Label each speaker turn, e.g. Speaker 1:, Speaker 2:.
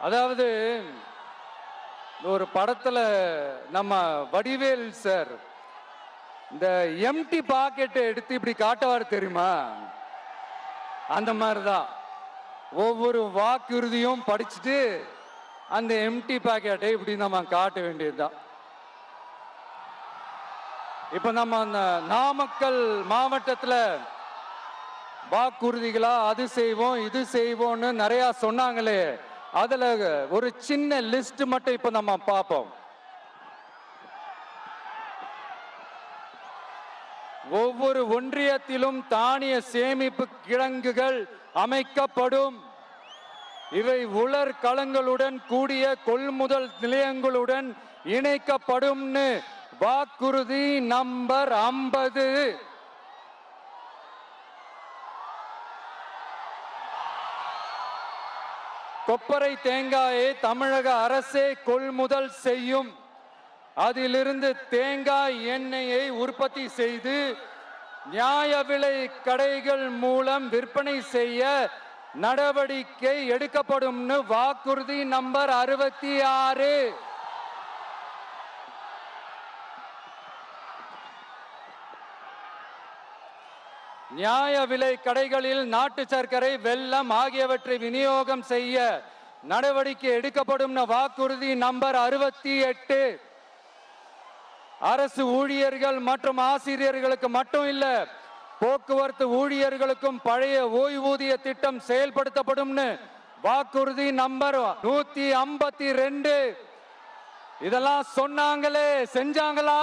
Speaker 1: அதாவது ஒரு படத்துல நம்ம வடிவேல் சார் இந்த எம்டி பாக்கெட்டை எடுத்து இப்படி காட்டுவார் தெரியுமா? அந்த மாதிரி தான் ஒவ்வொரு வாக்குறுதியும் படிச்சுட்டு அந்த எம்டி பாக்கெட்டை இப்படி நம்ம காட்ட வேண்டியதுதான் இப்ப நம்ம அந்த நாமக்கல் மாவட்டத்தில் வாக்குறுதிகளா அது செய்வோம் இது செய்வோம்னு நிறையா சொன்னாங்களே. அதுல ஒரு சின்ன லிஸ்ட் மட்டும் இப்ப நம்ம பார்ப்போம். ஒவ்வொரு ஒன்றியத்திலும் தானிய சேமிப்பு கிழங்குகள் அமைக்கப்படும். இவை உலர் களங்களுடன் கூடிய கொள்முதல் நிலையங்களுடன் இணைக்கப்படும்னு. வாக்குறுதி நம்பர் ஐம்பது. கொப்பரை தேங்காயை தமிழக அரசே கொள்முதல் செய்யும். அதிலிருந்து தேங்காய் எண்ணெயை உற்பத்தி செய்து நியாய விலை கடைகள் மூலம் விற்பனை செய்ய நடவடிக்கை எடுக்கப்படும்னு வாக்குறுதி நம்பர் அறுபத்தி ஆறு. நியாய விலை கடைகளில் நாட்டு சர்க்கரை வெள்ளம் ஆகியவற்றை விநியோகம் செய்ய நடவடிக்கை எடுக்கப்படும் வாக்குறுதி நம்பர் அறுபத்தி எட்டு. அரசு ஊழியர்கள் மற்றும் ஆசிரியர்களுக்கு மட்டும் இல்ல போக்குவரத்து ஊழியர்களுக்கும் பழைய ஓய்வூதிய திட்டம் செயல்படுத்தப்படும்னு வாக்குறுதி நம்பர் நூத்தி ஐம்பத்தி ரெண்டு. இதெல்லாம் சொன்னாங்களே செஞ்சாங்களா?